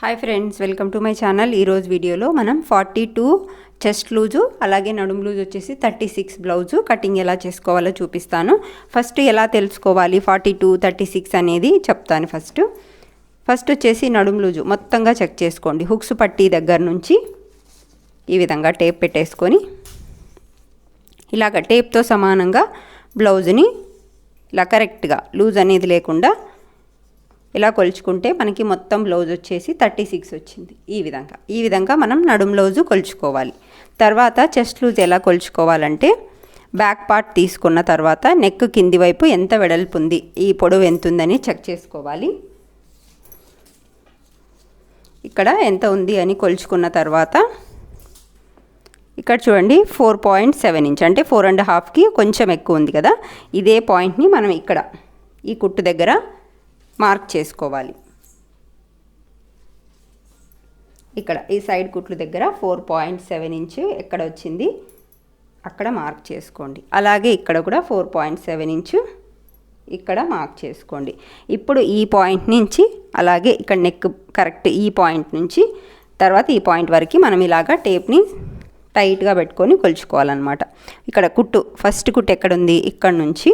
Hi friends welcome to my channel ఈరోజు వీడియోలో మనం ఫార్టీ టూ చెస్ట్ లూజు అలాగే నడుము లూజ్ వచ్చేసి థర్టీ సిక్స్ బ్లౌజు కటింగ్ ఎలా చేసుకోవాలో చూపిస్తాను. ఫస్ట్ ఎలా తెలుసుకోవాలి ఫార్టీ టూ థర్టీ సిక్స్ అనేది చెప్తాను ఫస్ట్ ఫస్ట్ వచ్చేసి నడుము లూజు మొత్తంగా చెక్ చేసుకోండి. హుక్స్ పట్టి దగ్గర నుంచి ఈ విధంగా టేప్ పెట్టేసుకొని ఇలాగ టేప్తో సమానంగా బ్లౌజ్ని ఇలా కరెక్ట్గా లూజ్ అనేది లేకుండా ఇలా కొలుచుకుంటే మనకి మొత్తం బ్లౌజ్ వచ్చేసి థర్టీ సిక్స్ వచ్చింది. ఈ విధంగా. ఈ విధంగా మనం నడుం బ్లౌజు కొలుచుకోవాలి. తర్వాత చెస్ట్ లూజ్ ఎలా కొలుచుకోవాలంటే బ్యాక్ పార్ట్ తీసుకున్న తర్వాత నెక్ కింది వైపు ఎంత వెడల్పు ఉంది ఈ పొడవు ఎంత ఉందని చెక్ చేసుకోవాలి. ఇక్కడ ఎంత ఉంది అని కొలుచుకున్న తర్వాత ఇక్కడ చూడండి ఫోర్ పాయింట్ సెవెన్ ఇంచ్ అంటే ఫోర్ అండ్ హాఫ్కి కొంచెం ఎక్కువ ఉంది కదా. ఇదే పాయింట్ని మనం ఇక్కడ ఈ కుట్టు దగ్గర మార్క్ చేసుకోవాలి. ఇక్కడ ఈ సైడ్ కుట్లు దగ్గర ఫోర్ పాయింట్ సెవెన్ ఇంచ్ ఎక్కడ వచ్చింది? అక్కడ మార్క్ చేసుకోండి. అలాగే ఇక్కడ కూడా ఫోర్ పాయింట్ సెవెన్ ఇంచు ఇక్కడ మార్క్ చేసుకోండి. ఇప్పుడు ఈ పాయింట్ నుంచి అలాగే ఇక్కడ నెక్ కరెక్ట్ ఈ పాయింట్ నుంచి తర్వాత ఈ పాయింట్ వరకు మనం ఇలాగా టేప్ని టైట్గా పెట్టుకొని కొలుచుకోవాలన్నమాట. ఇక్కడ కుట్టు ఫస్ట్ కుట్టు ఎక్కడుంది? ఇక్కడ నుంచి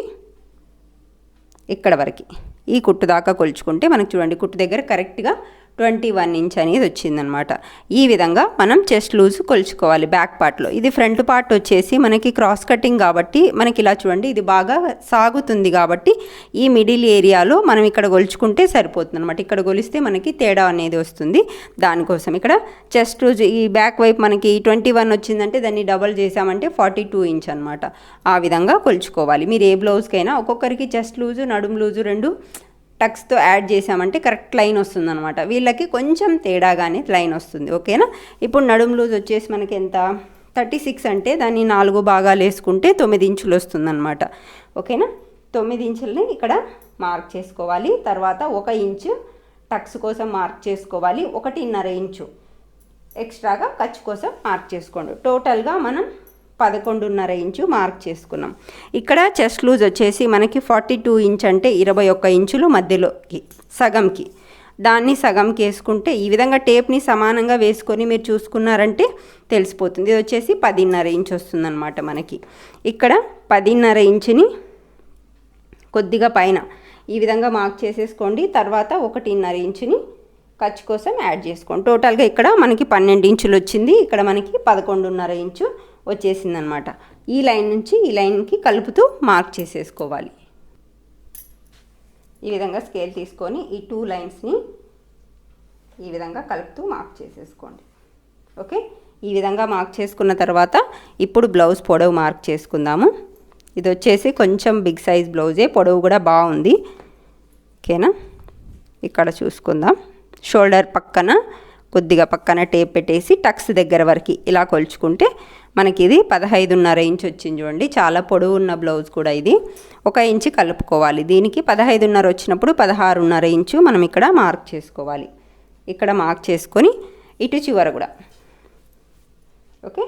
ఇక్కడ వరకు. ఈ కుట్టు దాకా కొలుచుకుంటే మనకు చూడండి కుట్టు దగ్గర కరెక్ట్గా ట్వంటీ వన్ ఇంచ్ అనేది వచ్చిందనమాట. ఈ విధంగా మనం చెస్ట్ లూజ్ కొలుచుకోవాలి బ్యాక్ పార్ట్లో. ఇది ఫ్రంట్ పార్ట్ వచ్చేసి మనకి క్రాస్ కటింగ్ కాబట్టి మనకి ఇలా చూడండి ఇది బాగా సాగుతుంది కాబట్టి ఈ మిడిల్ ఏరియాలో మనం ఇక్కడ కొలుచుకుంటే సరిపోతుంది అనమాట ఇక్కడ కొలిస్తే మనకి తేడా అనేది వస్తుంది. దానికోసం ఇక్కడ చెస్ట్ లూజ్ ఈ బ్యాక్ వైపు మనకి ట్వంటీ వన్ వచ్చిందంటే దాన్ని డబల్ చేసామంటే ఫార్టీ టూ ఇంచ్ అనమాట. ఆ విధంగా కొలుచుకోవాలి. మీరు ఏ బ్లౌజ్కైనా ఒక్కొక్కరికి చెస్ట్ లూజు నడుము లూజు రెండు టక్స్తో యాడ్ చేసామంటే కరెక్ట్ లైన్ వస్తుందనమాట వీళ్ళకి కొంచెం తేడాగానే లైన్ వస్తుంది. ఓకేనా? ఇప్పుడు నడుము లూజ్ వచ్చేసి మనకి ఎంత? థర్టీ సిక్స్ అంటే దాన్ని నాలుగు భాగాలు వేసుకుంటే తొమ్మిది ఇంచులు వస్తుందన్నమాట. ఓకేనా? తొమ్మిది ఇంచుల్ని ఇక్కడ మార్క్ చేసుకోవాలి. తర్వాత ఒక ఇంచు టక్స్ కోసం మార్క్ చేసుకోవాలి. ఒకటిన్నర ఇంచు. ఎక్స్ట్రాగా ఖర్చు కోసం మార్క్ చేసుకోండి. టోటల్గా మనం పదకొండున్నర ఇంచు మార్క్ చేసుకున్నాం. ఇక్కడ చెస్ట్ లూజ్ వచ్చేసి మనకి ఫార్టీ టూ ఇంచ్ అంటే ఇరవై ఒక్క ఇంచులు మధ్యలోకి సగంకి. దాన్ని సగంకి వేసుకుంటే ఈ విధంగా టేప్ని సమానంగా వేసుకొని మీరు చూసుకున్నారంటే తెలిసిపోతుంది. ఇది వచ్చేసి పదిన్నర ఇంచ్ వస్తుందన్నమాట మనకి. ఇక్కడ పదిన్నర ఇంచుని కొద్దిగా పైన ఈ విధంగా మార్క్ చేసేసుకోండి. తర్వాత ఒకటిన్నర ఇంచుని ఖర్చు కోసం యాడ్ చేసుకోండి. టోటల్గా ఇక్కడ మనకి పన్నెండు ఇంచులు వచ్చింది. ఇక్కడ మనకి పదకొండున్నర ఇంచు వచ్చేసింది అనమాట ఈ లైన్ నుంచి ఈ లైన్కి కలుపుతూ మార్క్ చేసేసుకోవాలి. ఈ విధంగా స్కేల్ తీసుకొని ఈ టూ లైన్స్ని ఈ విధంగా కలుపుతూ మార్క్ చేసేసుకోండి. ఓకే? ఈ విధంగా మార్క్ చేసుకున్న తర్వాత ఇప్పుడు బ్లౌజ్ పొడవు మార్క్ చేసుకుందాము. ఇది వచ్చేసి కొంచెం బిగ్ సైజ్ బ్లౌజే పొడవు కూడా బాగుంది. ఓకేనా? ఇక్కడ చూసుకుందాం. షోల్డర్ పక్కన కొద్దిగా పక్కన టేప్ పెట్టేసి టక్స్ దగ్గర వరకు ఇలా కొలుచుకుంటే మనకి ఇది పదహైదున్నర ఇంచ్ వచ్చింది చూడండి. చాలా పొడవు ఉన్న బ్లౌజ్ కూడా ఇది. ఒక ఇంచు కలుపుకోవాలి. దీనికి పదహైదున్నర వచ్చినప్పుడు పదహారున్నర ఇంచు మనం ఇక్కడ మార్క్ చేసుకోవాలి. ఇక్కడ మార్క్ చేసుకొని ఇటు చివర కూడా. ఓకే?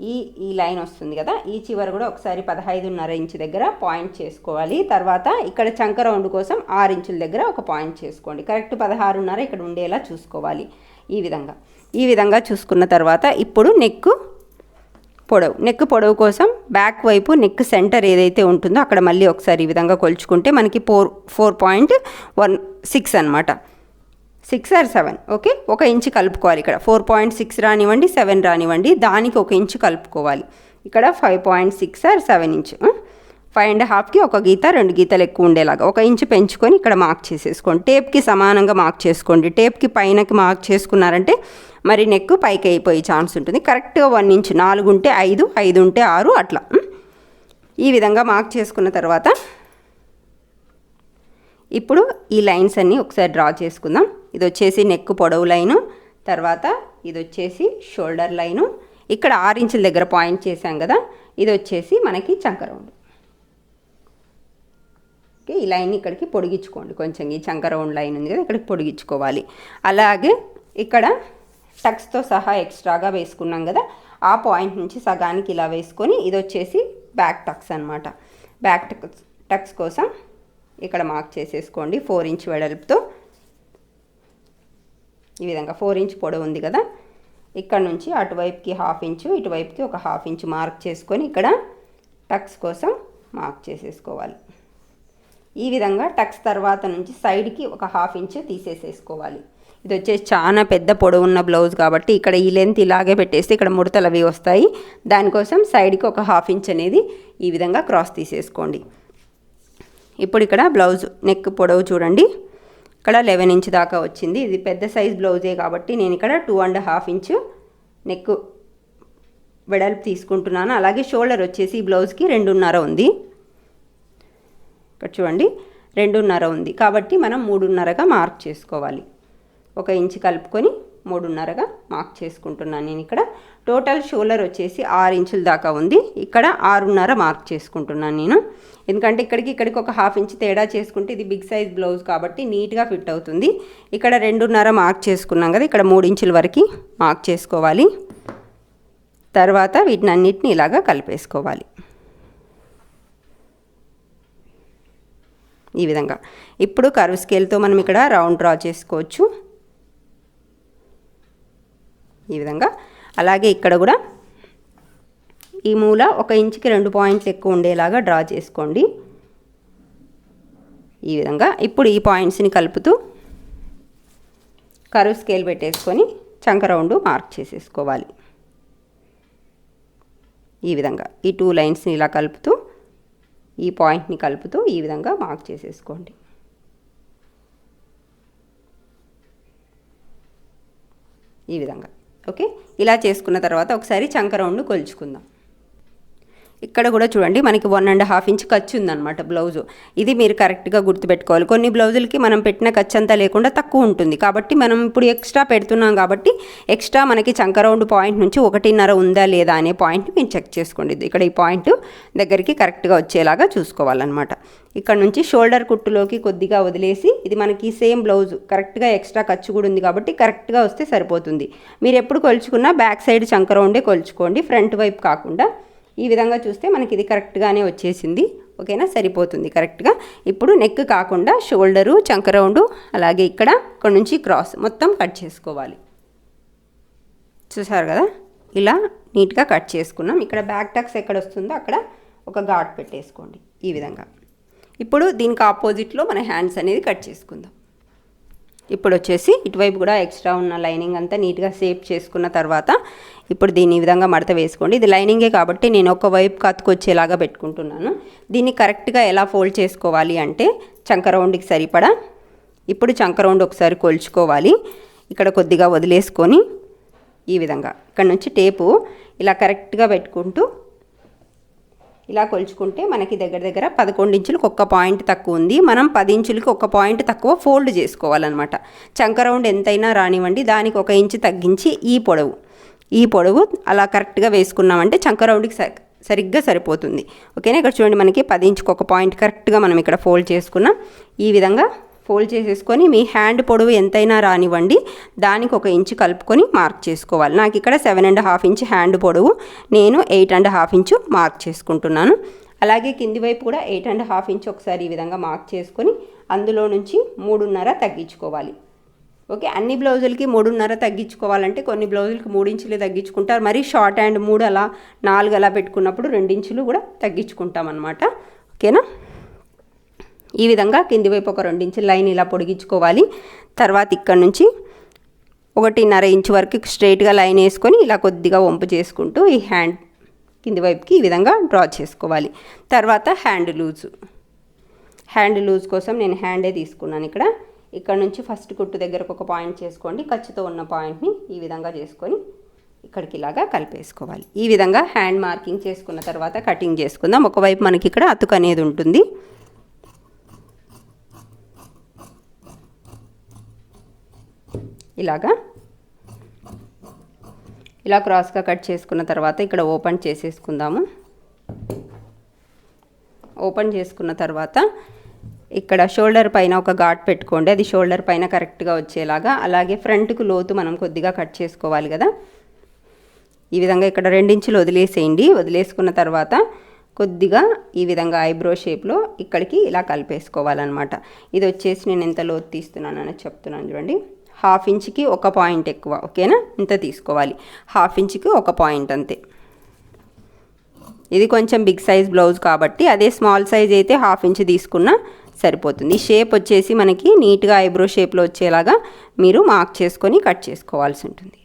ఈ ఈ లైన్ వస్తుంది కదా? ఈ చివర కూడా ఒకసారి పదహైదున్నర ఇంచు దగ్గర పాయింట్ చేసుకోవాలి. తర్వాత ఇక్కడ చంక రౌండ్ కోసం ఆరు ఇంచుల దగ్గర ఒక పాయింట్ చేసుకోండి. కరెక్ట్ పదహారున్నర ఇక్కడ ఉండేలా చూసుకోవాలి. ఈ విధంగా. ఈ విధంగా చూసుకున్న తర్వాత ఇప్పుడు నెక్ పొడవు. నెక్ పొడవు కోసం బ్యాక్ వైపు నెక్ సెంటర్ ఏదైతే ఉంటుందో అక్కడ మళ్ళీ ఒకసారి ఈ విధంగా కొలుచుకుంటే మనకి four four point one six అనమాట సిక్స్ ఆర్ సెవెన్ ఓకే? ఒక ఇంచు కలుపుకోవాలి ఇక్కడ. ఫోర్ పాయింట్ సిక్స్ రానివ్వండి సెవెన్ రానివ్వండి. దానికి ఒక ఇంచు కలుపుకోవాలి. ఇక్కడ five point six or seven inch five and హాఫ్కి ఒక గీత రెండు గీతలు ఎక్కువ ఉండేలాగా. ఒక ఇంచు పెంచుకొని ఇక్కడ మార్క్ చేసేసుకోండి. టేప్కి సమానంగా మార్క్ చేసుకోండి. టేప్కి పైనకి మార్క్ చేసుకున్నారంటే మరి నెక్ పైకి అయిపోయే ఛాన్స్ ఉంటుంది. కరెక్ట్గా వన్ ఇంచు నాలుగు ఉంటే ఐదు ఐదు ఉంటే ఆరు అట్లా. ఈ విధంగా మార్క్ చేసుకున్న తర్వాత ఇప్పుడు ఈ లైన్స్ అన్నీ ఒకసారి డ్రా చేసుకుందాం. ఇది వచ్చేసి నెక్ పొడవు లైను తర్వాత ఇది వచ్చేసి షోల్డర్ లైను. ఇక్కడ ఆరు ఇంచుల దగ్గర పాయింట్ చేసాం కదా. ఇది వచ్చేసి మనకి చంకరౌండ్ ఓకే ఈ లైన్ ఇక్కడికి పొడిగించుకోండి. కొంచెం ఈ చంక రౌండ్ లైన్ ఉంది కదా ఇక్కడికి పొడిగించుకోవాలి. అలాగే ఇక్కడ టక్స్తో సహా ఎక్స్ట్రాగా వేసుకున్నాం కదా ఆ పాయింట్ నుంచి సగానికి ఇలా వేసుకొని ఇది వచ్చేసి బ్యాక్ టక్స్ అనమాట బ్యాక్ టక్స్ టక్స్ కోసం ఇక్కడ మార్క్ చేసేసుకోండి ఫోర్ ఇంచ్ వెడల్పుతో. ఈ విధంగా ఫోర్ ఇంచ్ పొడవు ఉంది కదా ఇక్కడ నుంచి అటువైపుకి హాఫ్ ఇంచు ఇటువైపుకి ఒక హాఫ్ ఇంచు మార్క్ చేసుకొని ఇక్కడ టక్స్ కోసం మార్క్ చేసేసుకోవాలి. ఈ విధంగా టక్స్ తర్వాత నుంచి సైడ్కి ఒక హాఫ్ ఇంచ్ తీసేసేసుకోవాలి. ఇది వచ్చేసి చాలా పెద్ద పొడవు ఉన్న బ్లౌజ్ కాబట్టి ఇక్కడ ఈ లెంత్ ఇలాగే పెట్టేస్తే ఇక్కడ ముడతలు అవి వస్తాయి. దానికోసం సైడ్కి ఒక హాఫ్ ఇంచ్ అనేది ఈ విధంగా క్రాస్ తీసేసుకోండి. ఇప్పుడు ఇక్కడ బ్లౌజ్ నెక్ పొడవు చూడండి. ఇక్కడ లెవెన్ ఇంచ్ దాకా వచ్చింది. ఇది పెద్ద సైజ్ బ్లౌజే కాబట్టి నేను ఇక్కడ two and half inch neck వెడల్పు తీసుకుంటున్నాను. అలాగే షోల్డర్ వచ్చేసి ఈ బ్లౌజ్కి రెండున్నర ఉంది. ఇక్కడ చూడండి రెండున్నర ఉంది. కాబట్టి మనం మూడున్నరగా మార్క్ చేసుకోవాలి. ఒక ఇంచు కలుపుకొని మూడున్నరగా మార్క్ చేసుకుంటున్నాను నేను ఇక్కడ. టోటల్ షోల్డర్ వచ్చేసి ఆరు ఇంచుల దాకా ఉంది. ఇక్కడ ఆరున్నర మార్క్ చేసుకుంటున్నాను నేను. ఎందుకంటే ఇక్కడికి ఇక్కడికి ఒక హాఫ్ ఇంచ్ తేడా చేసుకుంటే ఇది బిగ్ సైజ్ బ్లౌజ్ కాబట్టి నీట్గా ఫిట్ అవుతుంది. ఇక్కడ రెండున్నర మార్క్ చేసుకున్నాం కదా ఇక్కడ మూడు ఇంచుల వరకు మార్క్ చేసుకోవాలి. తర్వాత వీటిని అన్నిటిని ఇలాగా కలిపేసుకోవాలి. ఈ విధంగా. ఇప్పుడు కర్వ్ స్కేల్తో మనం ఇక్కడ రౌండ్ డ్రా చేసుకోవచ్చు. ఈ విధంగా. అలాగే ఇక్కడ కూడా ఈ మూల ఒక ఇంచుకి రెండు పాయింట్లు ఎక్కువ ఉండేలాగా డ్రా చేసుకోండి. ఈ విధంగా. ఇప్పుడు ఈ పాయింట్స్ని కలుపుతూ కరువు స్కేల్ పెట్టేసుకొని చంక రౌండ్ మార్క్ చేసేసుకోవాలి. ఈ విధంగా. ఈ టూ లైన్స్ని ఇలా కలుపుతూ ఈ పాయింట్ని కలుపుతూ ఈ విధంగా మార్క్ చేసేసుకోండి. ఈ విధంగా. ఓకే? ఇలా చేసుకున్న తర్వాత ఒకసారి చంక రౌండ్ కొలుచుకుందాం. ఇక్కడ కూడా చూడండి మనకి వన్ అండ్ హాఫ్ ఇంచ్ ఖర్చు ఉందన్నమాట బ్లౌజు ఇది మీరు కరెక్ట్గా గుర్తుపెట్టుకోవాలి. కొన్ని బ్లౌజులకి మనం పెట్టిన ఖర్చు అంతా లేకుండా తక్కువ ఉంటుంది. కాబట్టి మనం ఇప్పుడు ఎక్స్ట్రా పెడుతున్నాం కాబట్టి ఎక్స్ట్రా మనకి చంకరౌండ్ పాయింట్ నుంచి ఒకటిన్నర ఉందా లేదా అనే పాయింట్ మీరు చెక్ చేసుకోండి. ఇక్కడ ఈ పాయింట్ దగ్గరికి కరెక్ట్గా వచ్చేలాగా చూసుకోవాలన్నమాట. ఇక్కడ నుంచి షోల్డర్ కుట్టులోకి కొద్దిగా వదిలేసి ఇది మనకి సేమ్ బ్లౌజ్ కరెక్ట్గా ఎక్స్ట్రా ఖర్చు కూడా ఉంది కాబట్టి కరెక్ట్గా వస్తే సరిపోతుంది. మీరు ఎప్పుడు కొలుచుకున్నా బ్యాక్ సైడ్ చంక రౌండే కొలుచుకోండి. ఫ్రంట్ వైపు కాకుండా ఈ విధంగా చూస్తే మనకి ఇది కరెక్ట్గానే వచ్చేసింది. ఓకేనా? సరిపోతుంది కరెక్ట్గా. ఇప్పుడు నెక్ కాకుండా షోల్డరు చంక రౌండు అలాగే ఇక్కడ ఇక్కడ నుంచి క్రాస్ మొత్తం కట్ చేసుకోవాలి. చూసారు కదా? ఇలా నీట్గా కట్ చేసుకున్నాం. ఇక్కడ బ్యాక్ టక్స్ ఎక్కడ వస్తుందో అక్కడ ఒక ఘాట్ పెట్టేసుకోండి ఈ విధంగా. ఇప్పుడు దీనికి ఆపోజిట్లో మన హ్యాండ్స్ అనేది కట్ చేసుకుందాం. ఇప్పుడు వచ్చేసి ఇటువైపు కూడా ఎక్స్ట్రా ఉన్న లైనింగ్ అంతా నీట్గా సేప్ చేసుకున్న తర్వాత ఇప్పుడు దీన్ని ఈ విధంగా మడత వేసుకోండి. ఇది లైనింగే కాబట్టి నేను ఒక వైపు కత్తుకొచ్చేలాగా పెట్టుకుంటున్నాను. దీన్ని కరెక్ట్గా ఎలా ఫోల్డ్ చేసుకోవాలి అంటే చంక రౌండ్కి సరిపడా ఇప్పుడు చంక రౌండ్ ఒకసారి కొలుచుకోవాలి. ఇక్కడ కొద్దిగా వదిలేసుకొని ఈ విధంగా. ఇక్కడ నుంచి టేపు ఇలా కరెక్ట్గా పెట్టుకుంటూ ఇలా కొలుచుకుంటే మనకి దగ్గర దగ్గర పదకొండు ఇంచులకు ఒక్క పాయింట్ తక్కువ ఉంది. మనం పది ఇంచులకి ఒక పాయింట్ తక్కువ ఫోల్డ్ చేసుకోవాలన్నమాట. చంక రౌండ్ ఎంతైనా రానివ్వండి. దానికి ఒక ఇంచు తగ్గించి ఈ పొడవు. ఈ పొడవు అలా కరెక్ట్గా వేసుకున్నామంటే చంక రౌండ్కి సరిగ్గా సరిపోతుంది. ఓకేనా? ఇక్కడ చూడండి మనకి పది ఇంచుకి ఒక పాయింట్ కరెక్ట్గా మనం ఇక్కడ ఫోల్డ్ చేసుకున్నాం. ఈ విధంగా ఫోల్డ్ చేసేసుకొని మీ హ్యాండ్ పొడవు ఎంతైనా రానివ్వండి. దానికి ఒక ఇంచు కలుపుకొని మార్క్ చేసుకోవాలి. నాకు ఇక్కడ seven and half inch hand పొడవు నేను eight and half inch mark చేసుకుంటున్నాను. అలాగే కింది వైపు కూడా ఎయిట్ అండ్ హాఫ్ ఇంచ్ ఒకసారి ఈ విధంగా మార్క్ చేసుకొని అందులో నుంచి మూడున్నర తగ్గించుకోవాలి. ఓకే అన్ని బ్లౌజులకి మూడున్నర తగ్గించుకోవాలంటే కొన్ని బ్లౌజులకి మూడు ఇంచులు తగ్గించుకుంటారు. మరి షార్ట్ హ్యాండ్ మూడు అలా నాలుగు అలా పెట్టుకున్నప్పుడు రెండించులు కూడా తగ్గించుకుంటాం అనమాట ఓకేనా? ఈ విధంగా కింది వైపు ఒక రెండించి లైన్ ఇలా పొడిగించుకోవాలి. తర్వాత ఇక్కడ నుంచి ఒకటిన్నర ఇంచు వరకు స్ట్రైట్గా లైన్ వేసుకొని ఇలా కొద్దిగా వంపు చేసుకుంటూ ఈ హ్యాండ్ కింది వైపుకి ఈ విధంగా డ్రా చేసుకోవాలి. తర్వాత హ్యాండ్ లూజ్ హ్యాండ్ లూజ్ కోసం నేను హ్యాండే తీసుకున్నాను ఇక్కడ. ఇక్కడ నుంచి ఫస్ట్ కుట్టు దగ్గరకు ఒక పాయింట్ చేసుకోండి. ఖర్చుతో ఉన్న పాయింట్ని ఈ విధంగా చేసుకొని ఇక్కడికి ఇలాగా కలిపేసుకోవాలి. ఈ విధంగా హ్యాండ్ మార్కింగ్ చేసుకున్న తర్వాత కటింగ్ చేసుకుందాం. ఒకవైపు మనకి ఇక్కడ అతుకు అనేది ఉంటుంది. ఇలాగా. ఇలా క్రాస్గా కట్ చేసుకున్న తర్వాత ఇక్కడ ఓపెన్ చేసేసుకుందాము. ఓపెన్ చేసుకున్న తర్వాత ఇక్కడ షోల్డర్ పైన ఒక ఘాట్ పెట్టుకోండి. అది షోల్డర్ పైన కరెక్ట్గా వచ్చేలాగా. అలాగే ఫ్రంట్కు లోతు మనం కొద్దిగా కట్ చేసుకోవాలి కదా. ఈ విధంగా ఇక్కడ రెండించులు వదిలేసేయండి. వదిలేసుకున్న తర్వాత కొద్దిగా ఈ విధంగా ఐబ్రో షేప్లో ఇక్కడికి ఇలా కలిపేసుకోవాలన్నమాట. ఇది వచ్చేసి నేను ఎంత లోతు తీస్తున్నాను అని చెప్తున్నాను చూడండి. హాఫ్ ఇంచ్కి ఒక పాయింట్ ఎక్కువ ఓకేనా? ఇంత తీసుకోవాలి. హాఫ్ ఇంచ్కి ఒక పాయింట్ అంతే. ఇది కొంచెం బిగ్ సైజ్ బ్లౌజ్ కాబట్టి అదే స్మాల్ సైజ్ అయితే హాఫ్ ఇంచ్ తీసుకున్నా సరిపోతుంది. ఈ షేప్ వచ్చేసి మనకి నీట్గా ఐబ్రో షేప్లో వచ్చేలాగా మీరు మార్క్ చేసుకొని కట్ చేసుకోవాల్సి ఉంటుంది.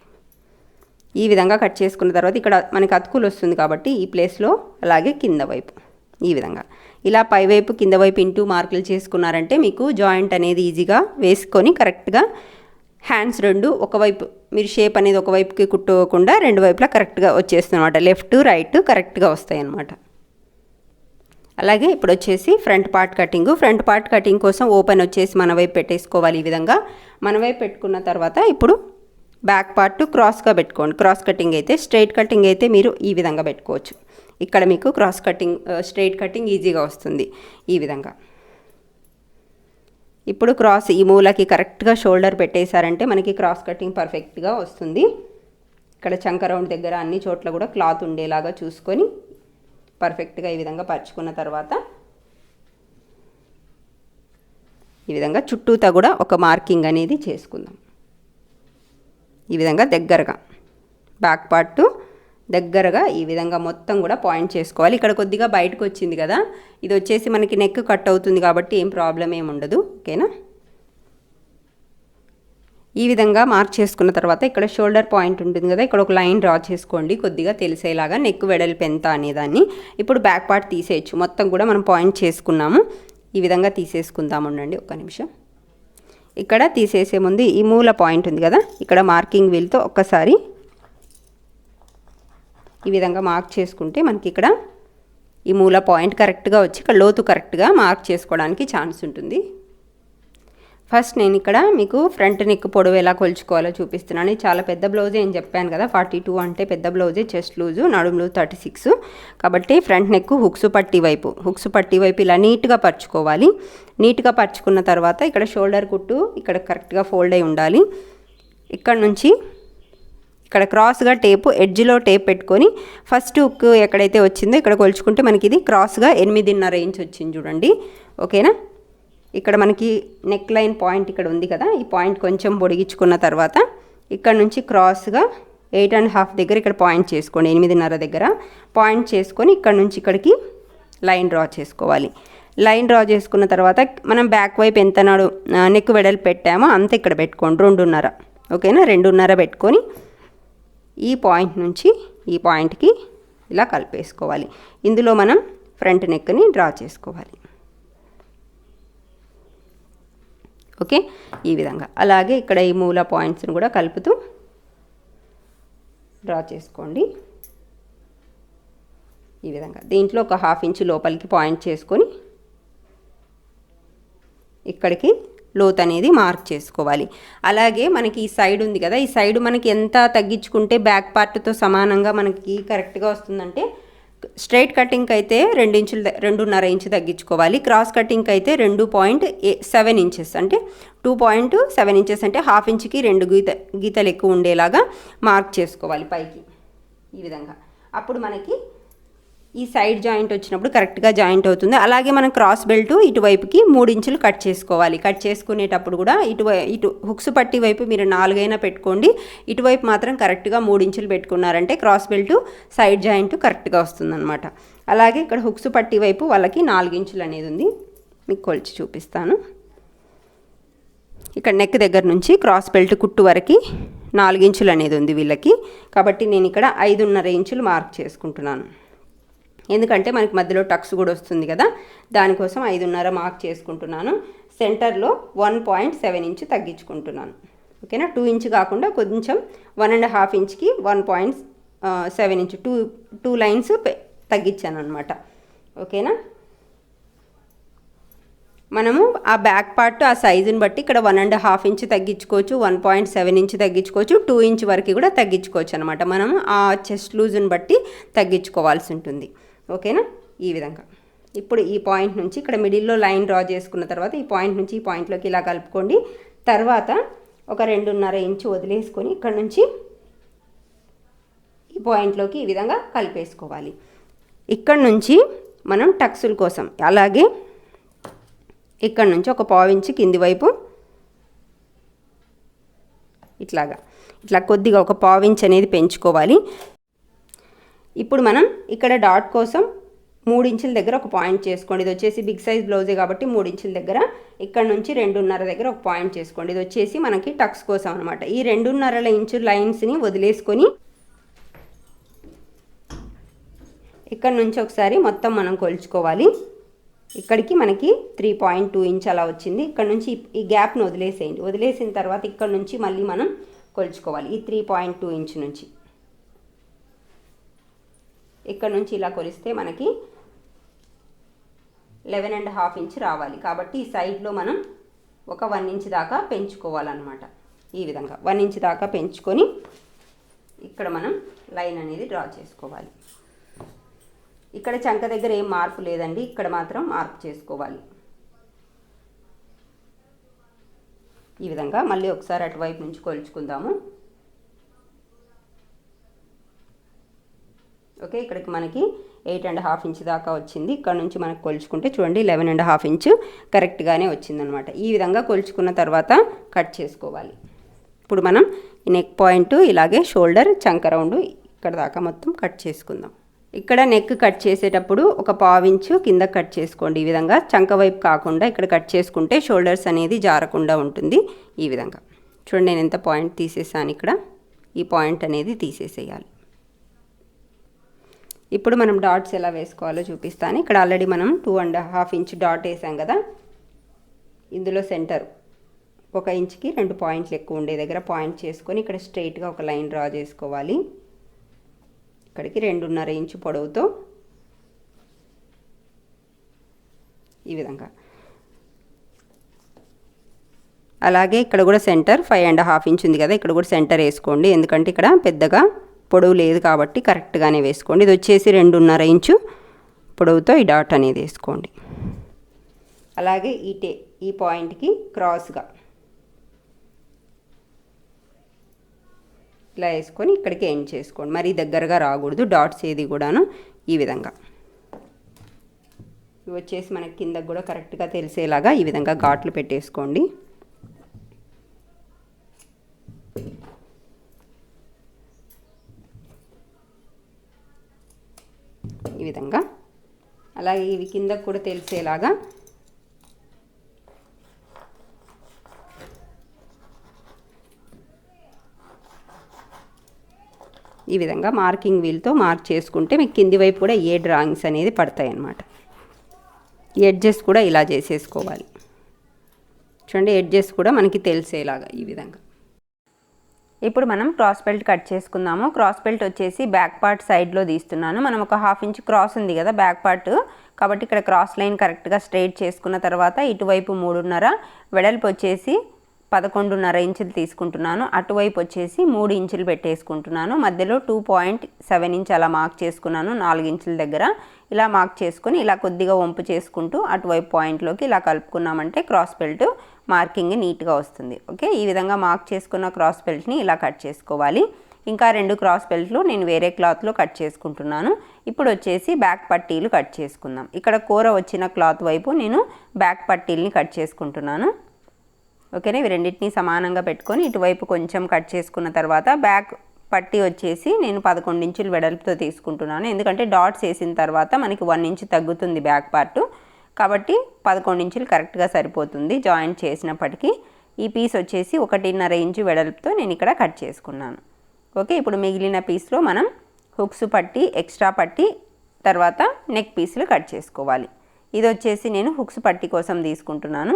ఈ విధంగా కట్ చేసుకున్న తర్వాత ఇక్కడ మనకి అతుకులు వస్తుంది కాబట్టి ఈ ప్లేస్లో అలాగే కింద వైపు ఈ విధంగా. ఇలా పైవైపు కింద వైపు ఇంటూ మార్కులు చేసుకున్నారంటే మీకు జాయింట్ అనేది ఈజీగా వేసుకొని కరెక్ట్గా హ్యాండ్స్ రెండు ఒకవైపు మీరు షేప్ అనేది ఒకవైపుకి కుట్టుకోకుండా రెండు వైపులా కరెక్ట్గా వచ్చేస్తుంది అనమాట లెఫ్ట్ రైట్ కరెక్ట్గా వస్తాయి అన్నమాట. అలాగే ఇప్పుడు వచ్చేసి front part cutting. Front part cutting కోసం ఓపెన్ వచ్చేసి మన వైపు పెట్టేసుకోవాలి ఈ విధంగా. మన వైపు పెట్టుకున్న తర్వాత ఇప్పుడు బ్యాక్ పార్ట్ క్రాస్గా పెట్టుకోండి. క్రాస్ కటింగ్ అయితే స్ట్రైట్ కటింగ్ అయితే మీరు ఈ విధంగా పెట్టుకోవచ్చు. ఇక్కడ మీకు క్రాస్ కటింగ్ స్ట్రైట్ కటింగ్ ఈజీగా వస్తుంది ఈ విధంగా. ఇప్పుడు క్రాస్ ఈ మూలకి కరెక్ట్గా షోల్డర్ పెట్టేశారంటే మనకి క్రాస్ కటింగ్ పర్ఫెక్ట్గా వస్తుంది. ఇక్కడ చంక రౌండ్ దగ్గర అన్ని చోట్ల కూడా క్లాత్ ఉండేలాగా చూసుకొని పర్ఫెక్ట్గా ఈ విధంగా పరుచుకున్న తర్వాత ఈ విధంగా చుట్టూతా కూడా ఒక మార్కింగ్ అనేది చేసుకుందాం. ఈ విధంగా దగ్గరగా. బ్యాక్ పార్ట్ దగ్గరగా ఈ విధంగా మొత్తం కూడా పాయింట్ చేసుకోవాలి. ఇక్కడ కొద్దిగా బయటకు వచ్చింది కదా ఇది వచ్చేసి మనకి నెక్ కట్ అవుతుంది కాబట్టి ఏం ప్రాబ్లం ఏమి ఉండదు ఓకేనా? ఈ విధంగా మార్క్ చేసుకున్న తర్వాత ఇక్కడ షోల్డర్ పాయింట్ ఉంటుంది కదా ఇక్కడ ఒక లైన్ డ్రా చేసుకోండి. కొద్దిగా తెలిసేలాగా నెక్ వెడల్పు ఎంత అనేదాన్ని ఇప్పుడు బ్యాక్ పార్ట్ తీసేయచ్చు. మొత్తం కూడా మనం పాయింట్ చేసుకున్నాము. ఈ విధంగా తీసేసుకుందాము ఉండండి ఒక నిమిషం. ఇక్కడ తీసేసే ముందు ఈ మూల పాయింట్ ఉంది కదా ఇక్కడ మార్కింగ్ వీల్తో ఒక్కసారి ఈ విధంగా మార్క్ చేసుకుంటే మనకి ఇక్కడ ఈ మూల పాయింట్ కరెక్ట్గా వచ్చి ఇక్కడ లోతు కరెక్ట్గా మార్క్ చేసుకోవడానికి ఛాన్స్ ఉంటుంది. ఫస్ట్ నేను ఇక్కడ మీకు ఫ్రంట్ నెక్ పొడవు ఎలా కొలుచుకోవాలో చూపిస్తున్నాను. చాలా పెద్ద బ్లౌజే అని చెప్పాను కదా ఫార్టీ టూ అంటే పెద్ద బ్లౌజే చెస్ట్ లూజు నడుము లూజ్ థర్టీ సిక్స్ కాబట్టి ఫ్రంట్ నెక్ హుక్స్ పట్టి వైపు. హుక్స్ పట్టి వైపు ఇలా నీట్గా పరుచుకోవాలి. నీట్గా పరుచుకున్న తర్వాత ఇక్కడ షోల్డర్ కుట్టు ఇక్కడ కరెక్ట్గా ఫోల్డ్ అయి ఉండాలి. ఇక్కడ నుంచి ఇక్కడ క్రాస్గా టేపు ఎడ్జ్లో టేప్ పెట్టుకొని ఫస్ట్ హుక్ ఎక్కడైతే వచ్చిందో ఇక్కడ కొలుచుకుంటే మనకి ఇది క్రాస్గా ఎనిమిదిన్నర ఇంచ్ వచ్చింది చూడండి. ఓకేనా? ఇక్కడ మనకి నెక్ లైన్ పాయింట్ ఇక్కడ ఉంది కదా ఈ పాయింట్ కొంచెం పొడిగించుకున్న తర్వాత ఇక్కడ నుంచి క్రాస్గా ఎయిట్ అండ్ హాఫ్ దగ్గర ఇక్కడ పాయింట్ చేసుకోండి ఎనిమిదిన్నర దగ్గర పాయింట్ చేసుకొని ఇక్కడ నుంచి ఇక్కడికి లైన్ డ్రా చేసుకోవాలి. లైన్ డ్రా చేసుకున్న తర్వాత మనం బ్యాక్ వైపు ఎంత నాడు నెక్ వెడల్పు పెట్టామో అంత ఇక్కడ పెట్టుకోండి రెండున్నర. ఓకేనా? రెండున్నర పెట్టుకొని ఈ పాయింట్ నుంచి ఈ పాయింట్కి ఇలా కలిపేసుకోవాలి. ఇందులో మనం ఫ్రంట్ నెక్ని డ్రా చేసుకోవాలి. ఓకే? ఈ విధంగా. అలాగే ఇక్కడ ఈ మూల పాయింట్స్ని కూడా కలుపుతూ డ్రా చేసుకోండి. ఈ విధంగా. దీంట్లో ఒక హాఫ్ ఇంచ్ లోపలికి పాయింట్ చేసుకొని ఇక్కడికి లోత్ అనేది మార్క్ చేసుకోవాలి. అలాగే మనకి ఈ సైడ్ ఉంది కదా ఈ సైడ్ మనకి ఎంత తగ్గించుకుంటే బ్యాక్ పార్ట్తో సమానంగా మనకి కరెక్ట్గా వస్తుందంటే స్ట్రైట్ కటింగ్ అయితే రెండించులు రెండున్నర ఇంచు తగ్గించుకోవాలి. క్రాస్ కటింగ్ అయితే రెండు పాయింట్ సెవెన్ ఇంచెస్ అంటే టూ పాయింట్ సెవెన్ ఇంచెస్ అంటే హాఫ్ ఇంచ్కి రెండు గీత గీతలు ఎక్కువ ఉండేలాగా మార్క్ చేసుకోవాలి పైకి ఈ విధంగా. అప్పుడు మనకి ఈ సైడ్ జాయింట్ వచ్చినప్పుడు కరెక్ట్గా జాయింట్ అవుతుంది. అలాగే మనం క్రాస్ బెల్ట్ ఇటువైపుకి మూడు ఇంచులు కట్ చేసుకోవాలి. కట్ చేసుకునేటప్పుడు కూడా ఇటు ఇటు హుక్స్ పట్టి వైపు మీరు నాలుగైనా పెట్టుకోండి. ఇటువైపు మాత్రం కరెక్ట్గా మూడు ఇంచులు పెట్టుకున్నారంటే క్రాస్ బెల్ట్ సైడ్ జాయింట్ కరెక్ట్గా వస్తుందన్నమాట. అలాగే ఇక్కడ హుక్స్ పట్టి వైపు వాళ్ళకి నాలుగు ఇంచులు అనేది ఉంది. మీకు కొలిచి చూపిస్తాను. ఇక్కడ నెక్ దగ్గర నుంచి క్రాస్ బెల్ట్ కుట్టు వరకు నాలుగు ఇంచులు అనేది ఉంది వీళ్ళకి. కాబట్టి నేను ఇక్కడ ఐదున్నర ఇంచులు మార్క్ చేసుకుంటున్నాను. ఎందుకంటే మనకి మధ్యలో టక్స్ కూడా వస్తుంది కదా. దానికోసం ఐదున్నర మార్క్ చేసుకుంటున్నాను. సెంటర్లో వన్ పాయింట్ సెవెన్ ఇంచ్ తగ్గించుకుంటున్నాను. ఓకేనా? టూ ఇంచ్ కాకుండా కొంచెం one and half ఇంచ్కి one point seven inch two two lines తగ్గించాను అనమాట ఓకేనా? మనము ఆ బ్యాక్ పార్ట్ ఆ సైజుని బట్టి ఇక్కడ వన్ అండ్ హాఫ్ ఇంచ్ తగ్గించుకోవచ్చు వన్ పాయింట్ సెవెన్ ఇంచ్ తగ్గించుకోవచ్చు టూ ఇంచ్ వరకు కూడా తగ్గించుకోవచ్చు అనమాట మనం ఆ చెస్ట్ లూజ్ని బట్టి తగ్గించుకోవాల్సి ఉంటుంది. ఓకేనా? ఈ విధంగా. ఇప్పుడు ఈ పాయింట్ నుంచి ఇక్కడ మిడిల్లో లైన్ డ్రా చేసుకున్న తర్వాత ఈ పాయింట్ నుంచి ఈ పాయింట్లోకి ఇలా కలుపుకోండి. తర్వాత ఒక రెండున్నర ఇంచు వదిలేసుకొని ఇక్కడ నుంచి ఈ పాయింట్లోకి ఈ విధంగా కలిపేసుకోవాలి. ఇక్కడ నుంచి మనం టక్సుల కోసం అలాగే ఇక్కడ నుంచి ఒక పావించి కింది వైపు ఇట్లాగా. ఇట్లా కొద్దిగా ఒక పావించి అనేది పెంచుకోవాలి. ఇప్పుడు మనం ఇక్కడ డాట్ కోసం మూడు ఇంచుల దగ్గర ఒక పాయింట్ చేసుకోండి. ఇది వచ్చేసి బిగ్ సైజ్ బ్లౌజే కాబట్టి మూడు ఇంచుల దగ్గర ఇక్కడ నుంచి రెండున్నర దగ్గర ఒక పాయింట్ చేసుకోండి. ఇది వచ్చేసి మనకి టక్స్ కోసం అనమాట ఈ రెండున్నరల ఇంచు లైన్స్ని వదిలేసుకొని ఇక్కడ నుంచి ఒకసారి మొత్తం మనం కొలుచుకోవాలి. ఇక్కడికి మనకి త్రీ పాయింట్ టూ ఇంచ్ అలా వచ్చింది. ఇక్కడ నుంచి ఈ గ్యాప్ను వదిలేసేయండి. వదిలేసిన తర్వాత ఇక్కడ నుంచి మళ్ళీ మనం కొలుచుకోవాలి. ఈ త్రీ పాయింట్ టూ ఇంచ్ నుంచి. ఇక్కడ నుంచి ఇలా కొలిస్తే మనకి లెవెన్ అండ్ హాఫ్ ఇంచ్ రావాలి. కాబట్టి ఈ సైడ్లో మనం ఒక వన్ ఇంచ్ దాకా పెంచుకోవాలన్నమాట. ఈ విధంగా వన్ ఇంచ్ దాకా పెంచుకొని ఇక్కడ మనం లైన్ అనేది డ్రా చేసుకోవాలి. ఇక్కడ చంక దగ్గర ఏం మార్పు లేదండి. ఇక్కడ మాత్రం మార్పు చేసుకోవాలి. ఈ విధంగా మళ్ళీ ఒకసారి అటువైపు నుంచి కొలుచుకుందాము. ఓకే ఇక్కడికి మనకి ఎయిట్ అండ్ హాఫ్ ఇంచ్ దాకా వచ్చింది. ఇక్కడ నుంచి మనకు కొలుచుకుంటే చూడండి లెవెన్ అండ్ హాఫ్ ఇంచ్ కరెక్ట్గానే వచ్చిందనమాట. ఈ విధంగా కొలుచుకున్న తర్వాత కట్ చేసుకోవాలి. ఇప్పుడు మనం నెక్ పాయింట్ ఇలాగే షోల్డర్ చంక రౌండ్ ఇక్కడ దాకా మొత్తం కట్ చేసుకుందాం. ఇక్కడ నెక్ కట్ చేసేటప్పుడు ఒక పావించు కింద కట్ చేసుకోండి. ఈ విధంగా చంక వైపు కాకుండా ఇక్కడ కట్ చేసుకుంటే షోల్డర్స్ అనేది జారకుండా ఉంటుంది ఈ విధంగా. చూడండి నేను ఎంత పాయింట్ తీసేసాను ఇక్కడ. ఈ పాయింట్ అనేది తీసేసేయాలి. ఇప్పుడు మనం డాట్స్ ఎలా వేసుకోవాలో చూపిస్తాను. ఇక్కడ ఆల్రెడీ మనం two and half inch dot వేసాం కదా. ఇందులో సెంటర్ ఒక ఇంచ్కి రెండు పాయింట్లు ఎక్కువ ఉండే దగ్గర పాయింట్ చేసుకొని ఇక్కడ స్ట్రైట్గా ఒక లైన్ డ్రా చేసుకోవాలి. ఇక్కడికి రెండున్నర ఇంచు పొడవుతో ఈ విధంగా. అలాగే ఇక్కడ కూడా centre five and half inch ఉంది కదా ఇక్కడ కూడా సెంటర్ వేసుకోండి. ఎందుకంటే ఇక్కడ పెద్దగా పొడవు లేదు కాబట్టి కరెక్ట్గానే వేసుకోండి. ఇది వచ్చేసి రెండున్నర ఇంచు పొడవుతో ఈ డాట్ అనేది వేసుకోండి. అలాగే ఈ టే ఈ పాయింట్కి క్రాస్గా ఇలా వేసుకొని ఇక్కడికి ఎండ్ చేసుకోండి. మరీ దగ్గరగా రాకూడదు. డాట్స్ ఏది కూడాను ఈ విధంగా. ఇవి వచ్చేసి మనకి కిందకు కూడా కరెక్ట్గా తెలిసేలాగా ఈ విధంగా ఘాట్లు పెట్టేసుకోండి ఈ విధంగా అలాగే ఇవి కిందకు కూడా తెలిసేలాగా. ఈ విధంగా మార్కింగ్ వీల్తో మార్క్ చేసుకుంటే మీకు కింది వైపు కూడా ఏ డ్రాయింగ్స్ అనేది పడతాయి అన్నమాట ఎడ్జెస్ కూడా ఇలా చేసేసుకోవాలి. చూడండి ఎడ్జెస్ కూడా మనకి తెలిసేలాగా ఈ విధంగా. ఇప్పుడు మనం క్రాస్ బెల్ట్ కట్ చేసుకుందాము. క్రాస్ బెల్ట్ వచ్చేసి బ్యాక్ పార్ట్ సైడ్లో తీస్తున్నాను. మనం ఒక హాఫ్ ఇంచ్ క్రాస్ ఉంది కదా బ్యాక్ పార్ట్ కాబట్టి ఇక్కడ క్రాస్ లైన్ కరెక్ట్గా స్ట్రైట్ చేసుకున్న తర్వాత ఇటువైపు మూడున్నర వెడల్పు వచ్చేసి పదకొండున్నర ఇంచులు తీసుకుంటున్నాను. అటువైపు వచ్చేసి మూడు ఇంచులు పెట్టేసుకుంటున్నాను. మధ్యలో టూ పాయింట్ సెవెన్ ఇంచ్ అలా మార్క్ చేసుకున్నాను నాలుగు ఇంచుల దగ్గర. ఇలా మార్క్ చేసుకుని ఇలా కొద్దిగా వంపు చేసుకుంటూ అటువైపు పాయింట్లోకి ఇలా కలుపుకున్నామంటే క్రాస్ బెల్ట్ మార్కింగ్ నీట్గా వస్తుంది. ఓకే? ఈ విధంగా మార్క్ చేసుకున్న క్రాస్ బెల్ట్ని ఇలా కట్ చేసుకోవాలి. ఇంకా రెండు క్రాస్ బెల్ట్లు నేను వేరే క్లాత్లో కట్ చేసుకుంటున్నాను. ఇప్పుడు వచ్చేసి బ్యాక్ పట్టీలు కట్ చేసుకుందాం. ఇక్కడ కూర వచ్చిన క్లాత్ వైపు నేను బ్యాక్ పట్టీల్ని కట్ చేసుకుంటున్నాను. ఓకేనా? ఇవి రెండింటిని సమానంగా పెట్టుకొని ఇటువైపు కొంచెం కట్ చేసుకున్న తర్వాత బ్యాక్ పట్టి వచ్చేసి నేను పదకొండు ఇంచులు వెడల్పుతో తీసుకుంటున్నాను. ఎందుకంటే డాట్స్ వేసిన తర్వాత మనకి వన్ ఇంచ్ తగ్గుతుంది బ్యాక్ పార్ట్. కాబట్టి పదకొండు ఇంచులు కరెక్ట్గా సరిపోతుంది జాయింట్ చేసినప్పటికీ. ఈ పీస్ వచ్చేసి ఒకటిన్నర ఇంచు వెడల్పుతో నేను ఇక్కడ కట్ చేసుకున్నాను. ఓకే? ఇప్పుడు మిగిలిన పీస్లో మనం హుక్స్ పట్టి ఎక్స్ట్రా పట్టి తర్వాత నెక్ పీసులు కట్ చేసుకోవాలి. ఇది వచ్చేసి నేను హుక్స్ పట్టి కోసం తీసుకుంటున్నాను.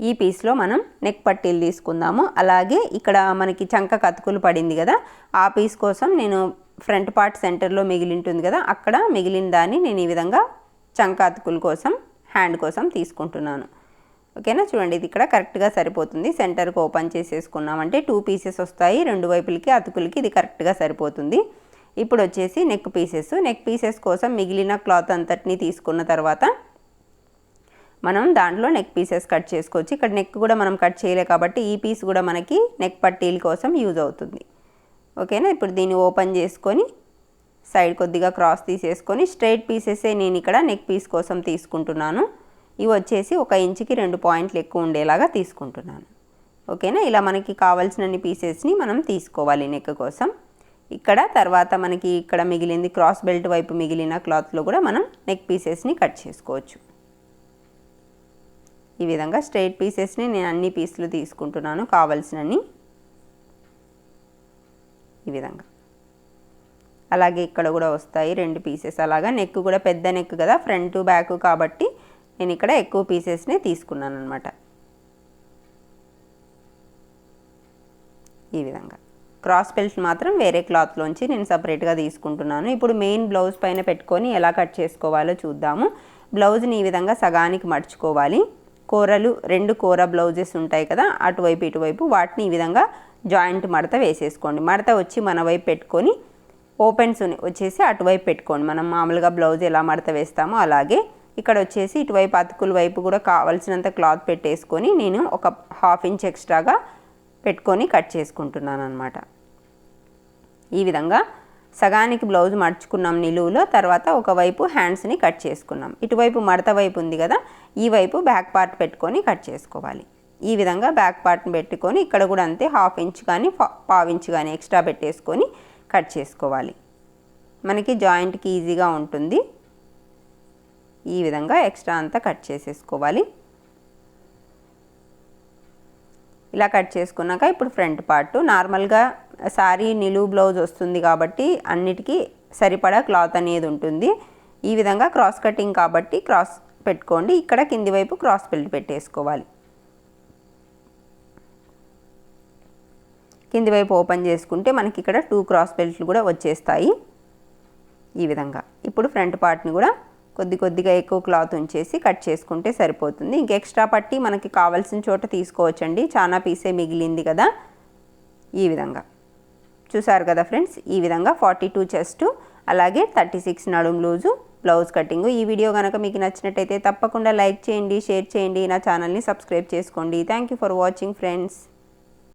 ఈ పీస్లో మనం నెక్ పట్టీలు తీసుకుందాము. అలాగే ఇక్కడ మనకి చంక కతుకులు పడింది కదా ఆ పీస్ కోసం నేను ఫ్రంట్ పార్ట్ సెంటర్లో మిగిలి ఉంటుంది కదా అక్కడ మిగిలిన దాన్ని నేను ఈ విధంగా చంక అతుకుల కోసం హ్యాండ్ కోసం తీసుకుంటున్నాను. ఓకేనా? చూడండి ఇది ఇక్కడ కరెక్ట్గా సరిపోతుంది. సెంటర్కి ఓపెన్ చేసేసుకున్నామంటే టూ పీసెస్ వస్తాయి రెండు వైపులకి అతుకులకి ఇది కరెక్ట్గా సరిపోతుంది. ఇప్పుడు వచ్చేసి నెక్ పీసెస్. నెక్ పీసెస్ కోసం మిగిలిన క్లాత్ అంతటిని తీసుకున్న తర్వాత మనం దాంట్లో నెక్ పీసెస్ కట్ చేసుకోవచ్చు. ఇక్కడ నెక్ కూడా మనం కట్ చేయలే కాబట్టి ఈ పీస్ కూడా మనకి నెక్ పట్టీల కోసం యూజ్ అవుతుంది. ఓకేనా ఇప్పుడు దీన్ని ఓపెన్ చేసుకొని సైడ్ కొద్దిగా క్రాస్ తీసేసుకొని స్ట్రైట్ పీసెసే నేను ఇక్కడ నెక్ పీస్ కోసం తీసుకుంటున్నాను. ఇవి వచ్చేసి ఒక ఇంచుకి రెండు పాయింట్లు ఎక్కువ ఉండేలాగా తీసుకుంటున్నాను. ఓకేనా ఇలా మనకి కావాల్సినన్ని పీసెస్ని మనం తీసుకోవాలి నెక్ కోసం. ఇక్కడ తర్వాత మనకి ఇక్కడ మిగిలింది క్రాస్ బెల్ట్ వైపు మిగిలిన క్లాత్లో కూడా మనం నెక్ పీసెస్ని కట్ చేసుకోవచ్చు. ఈ విధంగా స్ట్రైట్ పీసెస్ని నేను అన్ని పీసులు తీసుకుంటున్నాను కావాల్సినన్ని. ఈ విధంగా. అలాగే ఇక్కడ కూడా వస్తాయి రెండు పీసెస్. అలాగా నెక్ కూడా పెద్ద నెక్ కదా ఫ్రంట్ బ్యాక్ కాబట్టి నేను ఇక్కడ ఎక్కువ పీసెస్నే తీసుకున్నాను అనమాట ఈ విధంగా. క్రాస్ బెల్ట్ మాత్రం వేరే క్లాత్లోంచి నేను సపరేట్గా తీసుకుంటున్నాను. ఇప్పుడు మెయిన్ బ్లౌజ్ పైన పెట్టుకొని ఎలా కట్ చేసుకోవాలో చూద్దాము. బ్లౌజ్ని ఈ విధంగా సగానికి మడుచుకోవాలి. కూరలు రెండు కూర బ్లౌజెస్ ఉంటాయి కదా అటువైపు ఇటువైపు వాటిని ఈ విధంగా జాయింట్ మడత వేసేసుకోండి. మడత వచ్చి మన వైపు పెట్టుకొని ఓపెన్స్ వచ్చేసి అటువైపు పెట్టుకోండి. మనం మామూలుగా బ్లౌజ్ ఎలా మడత వేస్తామో అలాగే ఇక్కడ వచ్చేసి ఇటువైపు అతుకుల వైపు కూడా కావాల్సినంత క్లాత్ పెట్టేసుకొని నేను ఒక హాఫ్ ఇంచ్ ఎక్స్ట్రాగా పెట్టుకొని కట్ చేసుకుంటున్నాను అనమాట ఈ విధంగా సగానికి బ్లౌజ్ మడుచుకున్నాం నిలువులో తర్వాత ఒకవైపు హ్యాండ్స్ని కట్ చేసుకున్నాం. ఇటువైపు మడత వైపు ఉంది కదా ఈ వైపు బ్యాక్ పార్ట్ పెట్టుకొని కట్ చేసుకోవాలి. ఈ విధంగా బ్యాక్ పార్ట్ని పెట్టుకొని ఇక్కడ కూడా అంతే హాఫ్ ఇంచ్ కానీ పావు ఇంచ్ కానీ ఎక్స్ట్రా పెట్టేసుకొని కట్ చేసుకోవాలి. మనకి జాయింట్కి ఈజీగా ఉంటుంది. ఈ విధంగా ఎక్స్ట్రా అంతా కట్ చేసేసుకోవాలి. ఇలా కట్ చేసుకున్నాక ఇప్పుడు ఫ్రంట్ పార్ట్. నార్మల్గా సారీ నిలువు బ్లౌజ్ వస్తుంది కాబట్టి అన్నిటికీ సరిపడా క్లాత్ అనేది ఉంటుంది. ఈ విధంగా క్రాస్ కటింగ్ కాబట్టి క్రాస్ పెట్టుకోండి. ఇక్కడ కింది వైపు క్రాస్ బెల్ట్ పెట్టేసుకోవాలి. కింది వైపు ఓపెన్ చేసుకుంటే మనకి ఇక్కడ టూ క్రాస్ బెల్ట్లు కూడా వచ్చేస్తాయి. ఈ విధంగా. ఇప్పుడు ఫ్రంట్ పార్ట్ని కూడా కొద్ది కొద్దిగా ఎక్కువ క్లాత్ ఉంచేసి కట్ చేసుకుంటే సరిపోతుంది. ఇంక ఎక్స్ట్రా పట్టి మనకి కావాల్సిన చోట తీసుకోవచ్చండి. చాలా పీసే మిగిలింది కదా. ఈ విధంగా. చూసారు కదా ఫ్రెండ్స్? ఈ విధంగా ఫార్టీ టూ చెస్ట్ అలాగే థర్టీ సిక్స్ నడుము లూజు బ్లౌజ్ కటింగ్. ఈ వీడియో కనుక మీకు నచ్చినట్టయితే తప్పకుండా లైక్ చేయండి షేర్ చేయండి. నా ఛానల్ని సబ్స్క్రైబ్ చేసుకోండి. Thank you for watching friends.